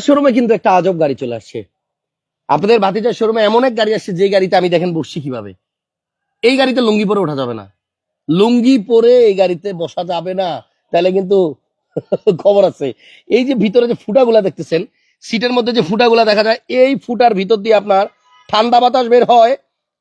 শোরুমে কিন্তু একটা আজব গাড়ি চলে আসছে। আপনাদের ভাতিজার শোরুমে এমন এক গাড়ি আসছে যে গাড়িতে আমি দেখেন বসছি কীভাবে। এই গাড়িতে লুঙ্গি পরে ওঠা যাবে না। লুঙ্গি পরে এই গাড়িতে বসা যাবে না। তাহলে কিন্তু খবর আছে। এই যে ভিতরে যে ফুটাগুলা দেখতেছেন, সিটের মধ্যে যে ফুটাগুলা দেখা যায়, এই ফুটার ভিতর দিয়ে আপনার ঠান্ডা বাতাস বের হয়,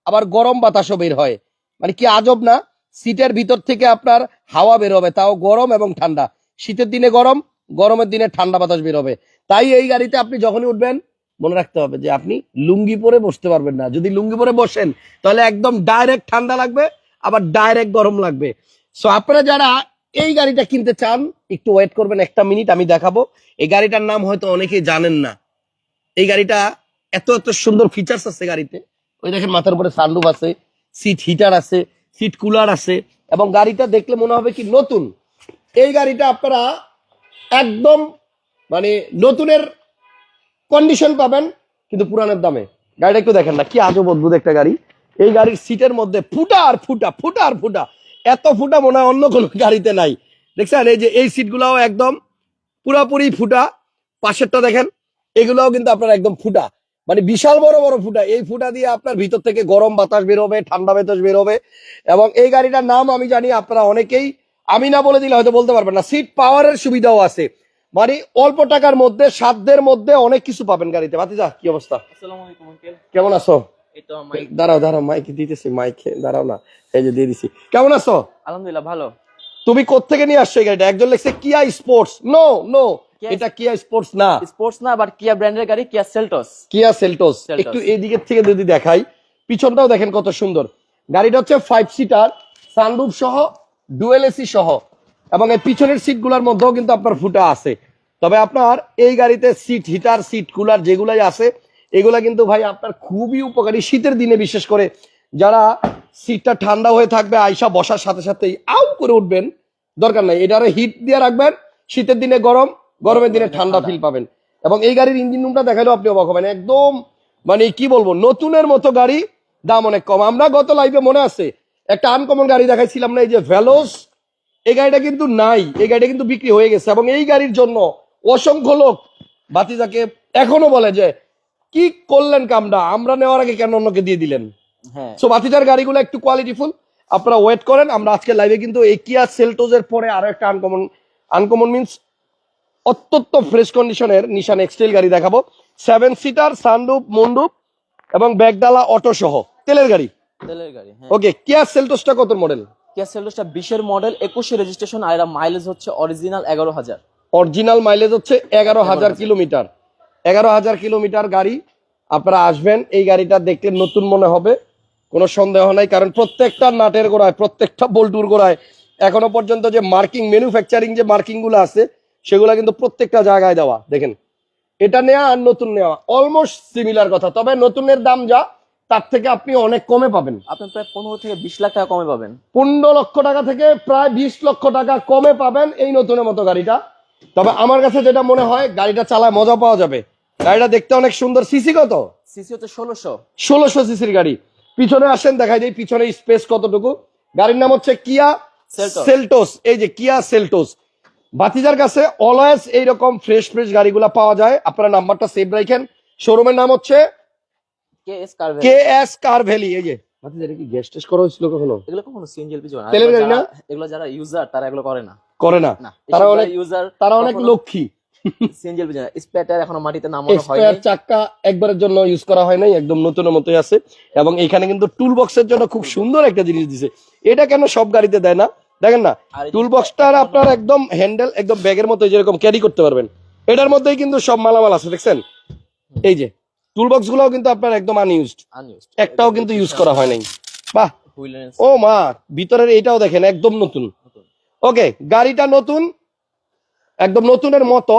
আবার গরম বাতাসও বের হয়। মানে কি আজব না? সিটের ভিতর থেকে আপনার হাওয়া বের হবে, তাও গরম এবং ঠান্ডা। শীতের দিনে গরম, গরমের দিনে ঠান্ডা বাতাস বের হবে। তাই এই গাড়িতে আপনি যখনই উঠবেন, মনে রাখতে হবে যে আপনি লুঙ্গি পরে বসতে পারবেন না। যদি লুঙ্গি পরে বসেন, তাহলে একদম ডাইরেক্ট ঠান্ডা লাগবে, আবার ডাইরেক্ট গরম লাগবে। সো আপনারা যারা এই গাড়িটা কিনতে চান, একটু ওয়েট করবেন একটা মিনিট আমি দেখাবো। এই গাড়িটার নাম হয়তো অনেকেই জানেন না। এই গাড়িটা এত এত সুন্দর ফিচার্স আছে গাড়িতে। ওই দেখেন মাথার উপরে সানরুফ আছে সিট হিটার আছে সিট কুলার আছে, এবং গাড়িটা দেখলে মনে হবে কি নতুন। এই গাড়িটা আপনারা একদম মানে নতুনের কন্ডিশন পাবেন, কিন্তু পুরানের দামে। গাড়িটা একটু দেখেন না, কি আজব অদ্ভুত একটা গাড়ি। এই গাড়ির সিটের মধ্যে ফুটা আর ফুটা ফুটা আর ফুটা, এত ফুটা মনে হয় অন্য কোনো গাড়িতে নাই। দেখছেন, এই যে এই সিটগুলাও একদম পুরাপুরি ফুটা। পাশেরটা দেখেন, এগুলাও কিন্তু আপনার একদম ফুটা। মানে বিশাল বড় বড় ফুটা। এই ফুটা দিয়ে আপনার ভিতর থেকে গরম বাতাস বেরোবে ঠান্ডা বাতাস বেরোবে এবং এই গাড়িটার নাম আমি জানি, আপনারা অনেকেই, আমি না বলে দিলে হয়তো বলতে পারবেন না সিট পাওয়ারের সুবিধাও আছে। মানে অল্প টাকার মধ্যে সাধ্যের মধ্যে অনেক কিছু পাবেন গাড়িতে। ভাতিজা কি অবস্থা? কেমন আছো? দাঁড়াও দাঁড়াও মাইক দিতেছি মাইক দাঁড়াও না এই যে দিয়ে দিছি। কেমন আছো? আলহামদুলিল্লাহ ভালো। তুমি কোত্থেকে নিয়ে আসছো এই গাড়িটা? একজন লিখছে কিয়া স্পোর্টস নো নো এটা কিয়া স্পোর্টস না। স্পোর্টস না বাট কিয়া ব্র্যান্ডের গাড়ি কিয়া সেলটস কিয়া সেলটোস। একটু এই দিকের থেকে যদি দেখাই পিছনটাও দেখেন কত সুন্দর। গাড়িটা হচ্ছে ফাইভ সিটার সানরুফ সহ ডুয়েল এসি সহ। এবং এই পিছনের সিটগুলার মধ্যেও কিন্তু আপনার ফুটা আছে। তবে আপনার এই গাড়িতে সিট হিটার সিট কুলার যেগুলাই আছে, এগুলা কিন্তু ভাই আপনার খুবই উপকারী শীতের দিনে, বিশেষ করে যারা সিটটা ঠান্ডা হয়ে থাকবে, আইসা বসার সাথে সাথেই আউ করে উঠবেন। দরকার নাই, এটারে হিট দিয়ে রাখবেন, শীতের দিনে গরম, গরমের দিনে ঠান্ডা ফিল পাবেন। এবং এই গাড়ির ইঞ্জিন রুমটা দেখালেও আপনি অবাক হবেন, একদম মানে কি বলব, নতুনের মতো গাড়ি, দাম অনেক কম। আমরা গত লাইভে মনে আছে, একটা আনকমন গাড়ি দেখাইছিলাম না, এই যে ভ্যালোস এই গাড়িটা কিন্তু নাই এই গাড়িটা কিন্তু বিক্রি হয়ে গেছে এবং এই গাড়ির জন্য অসংখ্য লোক বাতিজাকে এখনও বলে যে কি করলেন কামটা? আমরা নেওয়ার আগে কেন অন্যকে দিয়ে দিলেন? হ্যাঁ। সো বাতিজার গাড়িগুলো একটু কোয়ালিটিফুল আপনারা ওয়েট করেন আমরা আজকে লাইভে কিন্তু এই কিয়া সেলটোজের পরে আরও একটা আনকমন আনকমন মিনস অত্যন্ত ফ্রেশ কন্ডিশনের নিশান এক্সটেল গাড়ি দেখাবো। সেভেন সিটার সানরুপ মন্ডুপ এবং ব্যাগডালা অটো সহ তেলের গাড়ি। তেলের গাড়ি হ্যাঁ। ওকে কিয়া সেলটোসটা কত মডেল কিয়া সেলটসটা বিশের মডেল একুশে রেজিস্ট্রেশন আর মাইলেজ হচ্ছে অরিজিনাল এগারো হাজার। অরিজিনাল মাইলেজ হচ্ছে এগারো হাজার কিলোমিটার। এগারো হাজার কিলোমিটার গাড়ি আপনারা আসবেন এই গাড়িটা দেখলে নতুন মনে হবে কোনো সন্দেহ নাই কারণ প্রত্যেকটা নাটের গোড়ায় প্রত্যেকটা বল্টুর গোড়ায় এখনও পর্যন্ত যে মার্কিং ম্যানুফ্যাকচারিং যে মার্কিংগুলো আছে সেগুলো কিন্তু প্রত্যেকটা জায়গায় দেওয়া দেখেন। এটা নেওয়া আর নতুন নেওয়া অলমোস্ট সিমিলার কথা তবে নতুনের দাম যা তার থেকে আপনি অনেক কমে পাবেন। আপনি প্রায় পনেরো থেকে বিশ লাখ টাকা কমে পাবেন। পনেরো লক্ষ টাকা থেকে প্রায় বিশ লক্ষ টাকা কমে পাবেন এই নতুনের মতো গাড়িটা। তবে আমার কাছে যেটা মনে হয় গাড়িটা চালায় মজা পাওয়া যাবে। গাড়িটা দেখতে অনেক সুন্দর। সিসি কত? সিসি হচ্ছে ষোলোশো। ষোলোশো সিসির গাড়ি। পিছনে আসেন দেখাই যায় পিছনে স্পেস কতটুকু। গাড়ির নাম হচ্ছে কিয়া। সেলটোস। এই যে কিয়া সেলটোস। বাতিজার কাছে অলওয়েজ এইরকম ফ্রেশ ফ্রেশ গাড়িগুলা পাওয়া যায়। আপনারা নাম্বারটা সেভ রাখেন। শোরুমের নাম হচ্ছে K S car K S car valley এই যে। বাতিজার কি গ্যাস টেস্ট করা হয়েছিল কখনো? এগুলো কখনো সিএনজি এলপিজি না তেলের গাড়ি না? এগুলো যারা ইউজার তারা এগুলো করে না। করে না। তারা অনেক ইউজার তারা অনেক লক্ষ্মী। সিএনজি এলপিজি না স্পেটার এখনও মাটিতে নামানো স্পেয়ার একবারের জন্য ইউজ করা হয় নাই একদম নতুনের মতোই আছে। এবং এখানে কিন্তু টুল বক্সের জন্য খুব সুন্দর একটা জিনিস দিছে। এটা কেন সব গাড়িতে দেয় না? দেখেন না টুল বক্সটার আপনার একদম হ্যান্ডেল একদম ব্যাগের মতো যেরকম ক্যারি করতে পারবেন। এটার মধ্যেই কিন্তু সব মালামাল আছে দেখছেন? এই যে টুল বক্স গুলোও কিন্তু আপনার একদম আনইউজড। একটাও কিন্তু ইউজ করা হয় নাই। বাহ! ও মা ভিতরের এটাও দেখেন একদম নতুন। ওকে গাড়িটা নতুন একদম নতুনের মতো।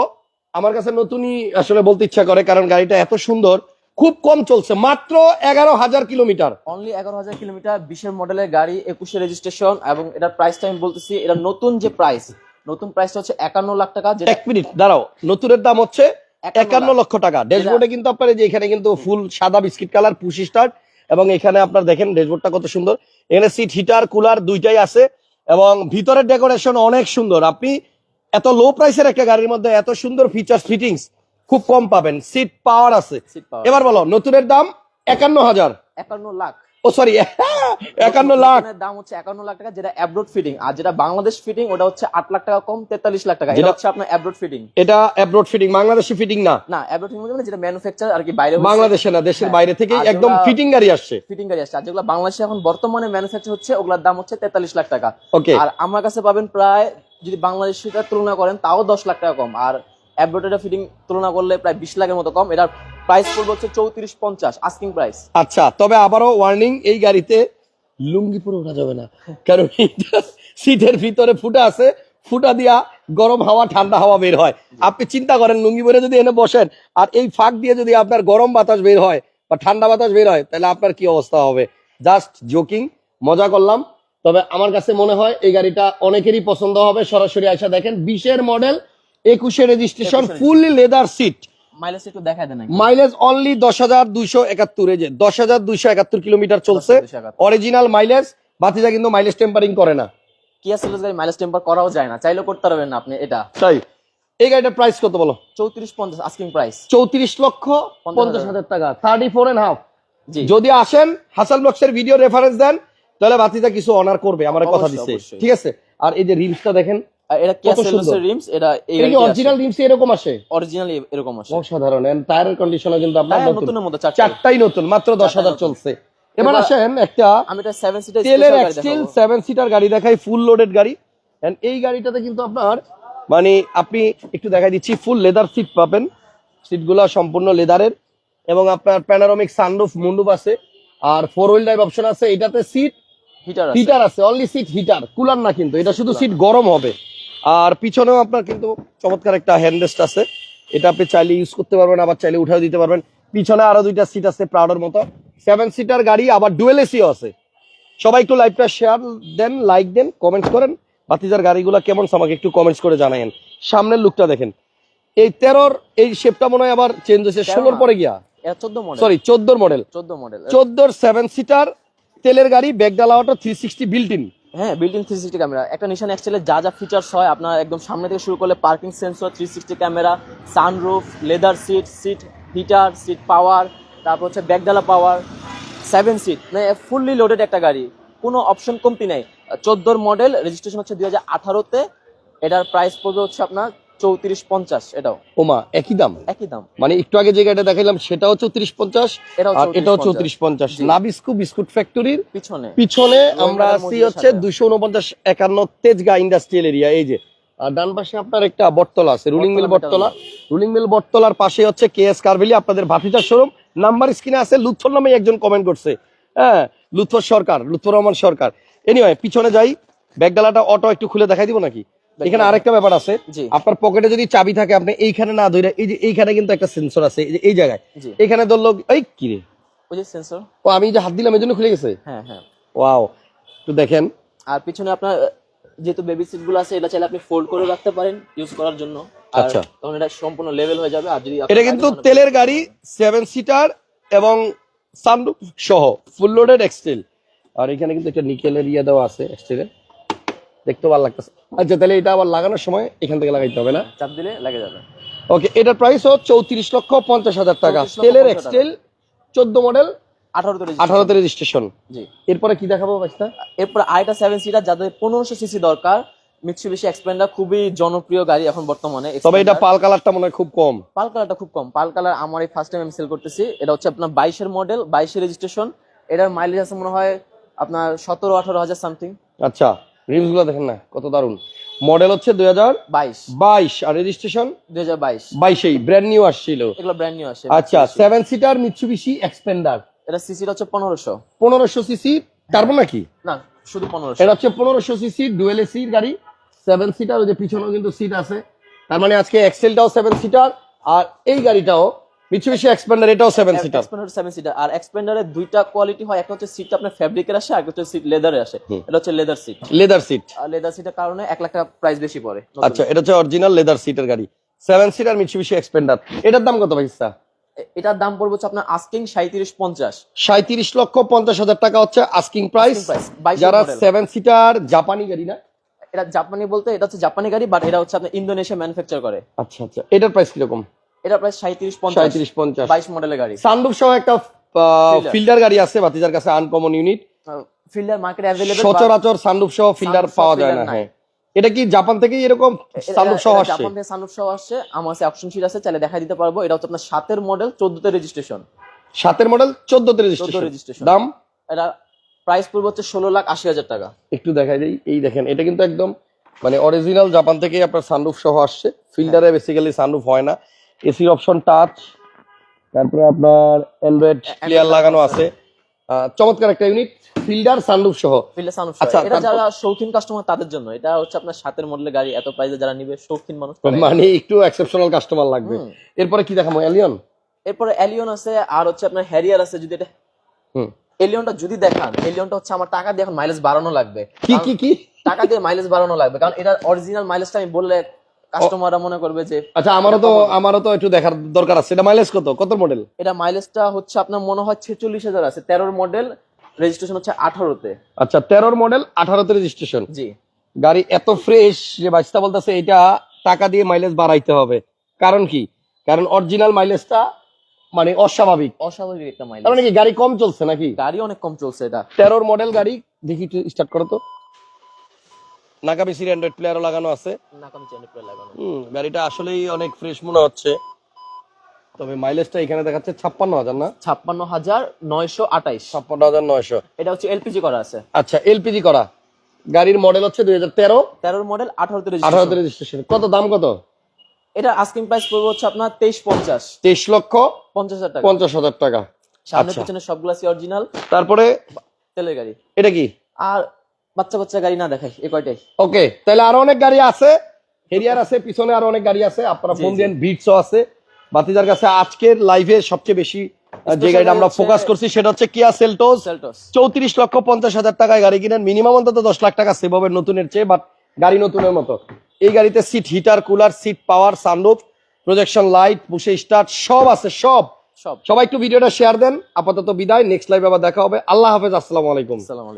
আমার কাছে নতুনই আসলে বলতে ইচ্ছা করে কারণ গাড়িটা এত সুন্দর। খুব কম চলছে মাত্র এগারো হাজার কিলোমিটার। অনলি এগারো হাজার কিলোমিটার বিশের মডেলের গাড়ি একুশে রেজিস্ট্রেশন এবং এটার প্রাইসটা আমি বলতেছি এটা নতুন যে প্রাইস নতুন প্রাইসটা হচ্ছে একান্ন লাখ টাকা এক মিনিট দাঁড়াও নতুনের দাম হচ্ছে একান্ন। লক্ষ টাকা। ড্যাশবোর্ডে কিন্তু আপনার যে এখানে কিন্তু ফুল সাদা বিস্কিট কালার পুশি স্টার্ট এবং এখানে আপনার দেখেন ড্যাশবোর্ডটা কত সুন্দর। এখানে সিট হিটার কুলার দুইটাই আছে এবং ভিতরের ডেকোরেশন অনেক সুন্দর। আপনি এত লো প্রাইসের একটা গাড়ির মধ্যে এত সুন্দর ফিচার্স ফিটিংস খুব কম পাবেন। সিট পাওয়ার আছে। এবার বলো নতুনের দাম একান্ন হাজার। একান্ন লাখ। ও সরি একান্ন লাখ। দাম হচ্ছে একান্ন লাখ টাকা যেটা অ্যাব্রোড ফিটিং আর যেটা বাংলাদেশ ফিটিং ওটা হচ্ছে আট লাখ টাকা কম তেতাল্লিশ লাখ টাকা। এটা হচ্ছে আপনার অ্যাব্রোড ফিটিং এটা অ্যাব্রোড ফিটিং বাংলাদেশি ফিটিং না। না অ্যাব্রোড ফিটিং মানে যেটা ম্যানুফ্যাকচার আর কি বাইরে বাংলাদেশে না দেশের হ্যাঁ। বাইরে থেকে একদম ফিটিং গাড়ি আসছে। ফিটিং গাড়ি আসছে। আর যেগুলো বাংলাদেশে এখন বর্তমানে ম্যানুফ্যাকচার হচ্ছে ওগুলোর দাম হচ্ছে তেতাল্লিশ লাখ টাকা। ওকে আর আমার কাছে পাবেন প্রায় যদি বাংলাদেশিটা তুলনা করেন তাও দশ লাখ টাকা কম। আর অ্যাব্রোডের ফিটিং তুলনা করলে প্রায় বিশ লাখের মতো কম। এটার প্রাইস পড়বে হচ্ছে চৌত্রিশ পঞ্চাশ আস্কিং প্রাইস আচ্ছা তবে আবারও ওয়ার্নিং এই গাড়িতে লুঙ্গি পরে ওঠা যাবে না। কারণ সিটের ভিতরে ফুটা আছে, ফুটা দিয়া গরম হাওয়া, ঠান্ডা হাওয়া বের হয়। আপনি চিন্তা করেন, লুঙ্গি পরে যদি এনে বসেন, আর এই ফাঁক দিয়ে যদি আপনার গরম বাতাস বের হয় বা ঠান্ডা বাতাস বের হয়, তাহলে আপনার কি অবস্থা হবে? জাস্ট জোকিং মজা করলাম। তবে আমার কাছে মনে হয়, এই গাড়িটা অনেকেরই পছন্দ হবে। সরাসরি আইসা দেখেন, বিশের মডেল একুশে registration 21 fully leather seat mileage একটু দেখায় দেন মাইলেজ অনলি দশ হাজার দুইশো একাত্তর এই যে দশ হাজার দুইশো একাত্তর কিলোমিটার চলছে। অরিজিনাল মাইলেজ বাতিজা কিন্তু মাইলেজ টেম্পারিং করে না। কিয়া সেলস গাড়ি মাইলেজ টেম্পার করাও যায় না চাইলেও করতে পারবেন না আপনি এটা। তাই। এই গাড়িটার প্রাইস কত বলো? চৌত্রিশ পঞ্চাশ আস্কিং প্রাইস চৌত্রিশ লক্ষ পঞ্চাশ হাজার। টাকা থার্টি ফোর এন্ড হাফ যদি আসেন হাসান ব্লকসের ভিডিও রেফারেন্স দেন তাহলে বাতিজা কিছু অনার করবে আমার কথা দিচ্ছে ঠিক আছে? আর এই যে রিমসটা দেখেন এটা কিয়া কত সেলস সুন্দর। এর রিমস এটা এই অরিজিনাল রিমস এরকম আসে? অরিজিনাল এরকম আসে। অসাধারণ। এন্ড টায়ারের কন্ডিশনে কিন্তু আপনার নতুন। চারটা চারটাই। নতুন মাত্র দশ হাজার নতুন। চলছে। এবার আসেন একটা আমি এটা সেভেন সিটার তেলের এক্সটেল সেভেন সিটার গাড়ি দেখাই ফুল লোডেড গাড়ি। এন্ড এই গাড়িটাতে কিন্তু আপনার মানে আপনি একটু দেখাই দিচ্ছি ফুল লেদার সিট পাবেন। সিটগুলো সম্পূর্ণ লেদারের এবং আপনার প্যানারোমিক সানরুফ মুন্ডুপ আছে। আর ফোর হুইল ড্রাইভ অপশন আছে। এটাতে সিট হিটার আছে। হিটার আছে। অনলি সিট হিটার কুলার না কিন্তু। এটা শুধু সিট গরম হবে। আর পিছনেও আপনার কিন্তু চমৎকার একটা হ্যান্ডরেস্ট আছে। এটা আপনি চাইলে ইউজ করতে পারবেন আবার চাইলে উঠাও দিতে পারবেন। পিছনে আরও দুইটা সিট আছে প্রাউডের মতো। সেভেন সিটার গাড়ি আবার ডুয়েল এসিও আছে। সবাই একটু লাইভটা শেয়ার দেন লাইক দেন কমেন্টস করেন। বাতিজার গাড়িগুলো কেমন আমাকে একটু কমেন্টস করে জানায়েন। সামনের লুকটা দেখেন। এই তেরোর এই শেপটা মনে হয় আবার চেঞ্জ হয়েছে। 13 ষোলোর পরে গিয়া? সরি চোদ্দোর মডেল চোদ্দ মডেল চোদ্দোর সেভেন সিটার তেলের গাড়ি ব্যাগডালা auto three sixty built in হ্যাঁ বিল্ডিং থ্রি সিক্সটি ক্যামেরা একটা নিশান এক্সেলের যা যা ফিচার্স হয়, আপনার একদম সামনে থেকে শুরু করলে parking sensor three sixty camera sunroof leather seat seat heater seat power তারপর হচ্ছে ব্যাকডালা পাওয়ার সেভেন সিট মানে ফুললি লোডেড একটা গাড়ি। কোনো অপশন কমতি নেই। চোদ্দোর মডেল রেজিস্ট্রেশন হচ্ছে দু হাজার আঠারোতে। এটার প্রাইস পড়বে হচ্ছে আপনার চৌত্রিশ পঞ্চাশ এটাও। ওমা একই দাম? একই দাম। মানে একটু আগে যে গাড়িটা দেখাইলাম সেটাও চৌত্রিশ পঞ্চাশ এটাও আর এটাও চৌত্রিশ পঞ্চাশ। নাবিস্কু বিস্কুট ফ্যাক্টরির পিছনে। পিছনে আমরা আছি হচ্ছে। দুশো উনপঞ্চাশ একান্ন তেজগা ইন্ডাস্ট্রিয়াল এরিয়া এই যে। আর ডান পাশে আপনার একটা বটতলা আছে রুলিং মিল বটতলা, রুলিং মিল বটতলার পাশে হচ্ছে কে এস কারবেলি আপনাদের ভাতিজার শোরুম। নাম্বার স্ক্রিনে আছে লুৎফর নামে একজন কমেন্ট করছে। হ্যাঁ লুৎফর সরকার লুৎফর রহমান সরকার। এনিওয়ে পিছনে যাই। ব্যাগডালাটা অটো একটু খুলে দেখাই দিব নাকি? এখানে আরেকটা ব্যাপার আছে। আপনার পকেটে যদি চাবি থাকে আপনি এইখানে না ধরে এই যে এইখানে কিন্তু একটা সেন্সর আছে এই যে এই জায়গায়। এখানে ধরলো এই কি রে? ওই যে সেন্সর ও আমি যে হাত দিলাম এই জন্য খুলে গেছে? হ্যাঁ হ্যাঁ। ওয়াও। একটু দেখেন। আর পিছনে আপনার যেহেতু বেবি সিটগুলো আছে এটা চাইলে আপনি ফোল্ড করে রাখতে পারেন ইউজ করার জন্য। আচ্ছা। তখন এটা সম্পূর্ণ লেভেল হয়ে যাবে। আর যদি এটা কিন্তু তেলের গাড়ি সেভেন সিটার এবং সানরুফ সহ ফুল লোডেড এক্সটেল আর এখানে কিন্তু একটা নিকেলের ইয়ে দেওয়া আছে এক্সটেলে দেখতে ভালো লাগতেছে। আচ্ছা তাহলে এটা আবার লাগানোর সময় এখান থেকে লাগাইতে হবে না? চাপ দিলে লেগে যাবে। ওকে এটার প্রাইস হচ্ছে চৌত্রিশ লক্ষ পঞ্চাশ হাজার টাকা। 34 লক্ষ তেলের 50 এক্সটেল চোদ্দ মডেল আঠারোতে রেজিস্ট্রেশন জি। এরপরে কি দেখাবো বাচ্চা এরপর আরেকটা সেভেন সিটার যাদের পনেরোশো সিসি দরকার মিক্সি এক্সপেন্ডার খুবই জনপ্রিয় গাড়ি এখন বর্তমানে। তবে এটা। পাল কালারটা মনে হয় খুব কম। পাল কালারটা খুব কম। পাল কালার আমার এই ফার্স্ট টাইম আমি সেল করতেছি। এটা হচ্ছে আপনার বাইশের মডেল বাইশের রেজিস্ট্রেশন এটার মাইলেজ আছে মনে হয় আপনার সতেরো আঠারো হাজার সামথিং আচ্ছা। রিমসগুলো দেখেন না কত দারুণ মডেল হচ্ছে দুই হাজার বাইশ। বাইশ আর রেজিস্ট্রেশন দুই হাজার বাইশ। বাইশেই ব্র্যান্ড নিউ আসছিল। এগুলো ব্র্যান্ড নিউ আসে আচ্ছা সেভেন সিটার মিৎসুবিশি এক্সপেন্ডার এটা সিসিটা হচ্ছে পনেরোশো। পনেরোশো সিসি টার্বো নাকি? না শুধু পনেরোশো। এটা হচ্ছে পনেরোশো সিসি ডুয়েল এসির গাড়ি। সেভেন সিটার ওই যে পিছনেও কিন্তু সিট আছে। তার মানে আজকে এক্সেলটাও সেভেন সিটার আর এই গাড়িটাও মিৎসুবিশি এক্সপেন্ডার এটাও সিটার এক্সপেন্ডার সেভেন সিটার আর দুইটা কোয়ালিটি হয় একটা হচ্ছে সিট আপনার ফ্যাব্রিকের আসে আর একটা সিট লেদারে আসে। এটা হচ্ছে লেদার সিট লেদার সিট আর লেদার সিটের কারণে লাখ টাকা প্রাইস বেশি পড়ে। আচ্ছা এটা হচ্ছে অরিজিনাল লেদার সিটের গাড়ি। সিটার মিৎসুবিশি এক্সপেন্ডার এটার দাম কত ভাইসা এ- এটার দাম পড়বে হচ্ছে আপনার আস্কিং সাঁত্রিশ পঞ্চাশ। সাঁত্রিশ লক্ষ পঞ্চাশ হাজার টাকা হচ্ছে আস্কিং প্রাইস Asking price, 22 যারা। সেভেন সিটার জাপানি গাড়ি না? এটা জাপানি বলতে এটা হচ্ছে জাপানি গাড়ি বাট এটা হচ্ছে আপনার ইন্দোনেশিয়া ম্যানুফ্যাকচার করে। আচ্ছা আচ্ছা। এটার প্রাইস কীরকম? এটা প্রায় সাঁত্রিশ পঞ্চাশ সাঁত্রিশ পঞ্চাশ। বাইশ মডেলের গাড়ি। সানরুফ সহ একটা। ফিল্ডার গাড়ি আছে ভাতিজার কাছে uncommon unit Fielder market available সচরাচর সানরুফ সহ ফিল্ডার পাওয়া যায় না হ্যাঁ। এটা কি জাপান থেকেই এরকম সানরুফ সহ আসছে? জাপান থেকে সানরুফ সহ আসছে। আমার কাছে অপশন শিট আছে চাইলে দেখা দিতে পারব। এটা হচ্ছে আপনার সাতের মডেল চোদ্দতে রেজিস্ট্রেশন সাতের মডেল চোদ্দতে চোদ্দ রেজিস্ট্রেশন দাম? এটা প্রাইস পড়বে হচ্ছে ষোলো লাখ আশি হাজার টাকা। একটু দেখাই দিই এই দেখেন এটা কিন্তু একদম মানে অরিজিনাল জাপান থেকেই আপনার সানরুফ সহ আসছে। ফিল্ডারে বেসিক্যালি সানরুফ হয় না। এসির অপশন টাচ তারপরে আপনার অ্যান্ড্রয়েড প্লেয়ার লাগানো আছে। চমৎকার একটা ইউনিট ফিল্ডার সানরুফ সহ। ফিল্ডার সানরুফ আচ্ছা, এটা যারা শৌখিন কাস্টমার তাদের জন্য। এটা হচ্ছে আপনার সাতের মডেলের গাড়ি এত প্রাইসে যারা নিবে শৌখিন মানুষ মানে একটু এক্সেপশনাল কাস্টমার লাগবে। এরপরে কি দেখাবো? এলিয়ন এরপরে এলিয়ন আছে আর হচ্ছে আপনার হ্যারিয়ার আছে যদি এটা হুম। এলিয়নটা যদি দেখান এলিয়নটা হচ্ছে আমার টাকা দিয়ে এখন মাইলেজ বাড়ানো লাগবে। কি কি কি? টাকা দিয়ে মাইলেজ বাড়ানো লাগবে। কারণ এটা অরিজিনাল মাইলেজটা আমি বললে কাস্টমাররা মনে করবে যে আচ্ছা আমারও তো আমারও তো একটু দেখার দরকার আছে। এটা মাইলেজ কত? কত মডেল এটা মাইলেজটা হচ্ছে আপনার মনে হয় ছেচল্লিশ হাজার আছে। তেরোর মডেল রেজিস্ট্রেশন হচ্ছে আঠারোতে। আচ্ছা তেরোর মডেল আঠারোতে রেজিস্ট্রেশন জি। গাড়ি এত ফ্রেশ যে বাইশটা বলতেছে এটা টাকা দিয়ে মাইলেজ বাড়াইতে হবে। কারণ কি? কারণ অরিজিনাল মাইলেজটা মানে অস্বাভাবিক। অস্বাভাবিক একটা মাইলেজ মানে কি গাড়ি কম চলছে নাকি? গাড়ি অনেক কম চলছে এটা। তেরোর মডেল গাড়ি দেখি একটু স্টার্ট করো তো। নাকাবিসির অ্যান্ড্রয়েড প্লেয়ারও লাগানো আছে। নাকামি হুম গাড়িটা আসলেই অনেক ফ্রেশ মনে হচ্ছে। তবে মাইলেজটা এখানে দেখাচ্ছে ছাপ্পান্ন হাজার না? ছাপ্পান্ন হাজার নয়শো আঠাইশ। ছাপ্পান্ন হাজার নয়শো। এটা হচ্ছে এলপিজি করা আছে। আচ্ছা এলপিজি করা। গাড়ির মডেল হচ্ছে দুই হাজার তেরো। তেরোর মডেল আঠারোতে আঠারোতে রেজিস্ট্রেশন রেজিস্ট্রেশন কত দাম কত? এটা আস্কিং প্রাইস পড়বে হচ্ছে আপনার তেইশ পঞ্চাশ। তেইশ লক্ষ পঞ্চাশ হাজার টাকা। পঞ্চাশ হাজার টাকা। সামনে আচ্ছা। পিছনে সবগুলা অরিজিনাল তারপরে তেলের গাড়ি। এটা কি? আর বাচ্চা বাচ্চা গাড়ি না দেখাই এ কয়টাই? ওকে তাহলে আরও অনেক গাড়ি আছে। হেরিয়ার আছে পিছনে আরও অনেক গাড়ি আছে। আপনারা ফোন দেন বিটসও আছে। বাতিজার কাছে আজকের লাইভে সবচেয়ে বেশি যে গাড়িটা আমরা ফোকাস করছি সেটা হচ্ছে কিয়া সেলটোস সেলটস চৌত্রিশ লক্ষ পঞ্চাশ হাজার টাকায় গাড়ি কিনেন। মিনিমাম অন্তত দশ লাখ টাকা সেভ হবে নতুনের চেয়ে বাট গাড়ি নতুনের মতো। এই গাড়িতে seat heater cooler seat power sunroof projection light push start সব আছে সব। সব। সবাই একটু ভিডিওটা শেয়ার দেন। আপাতত বিদায়। নেক্সট লাইভ আবার দেখা হবে। আল্লাহ হাফেজ আসসালামু আলাইকুম। আসসালামু আলাইকুম।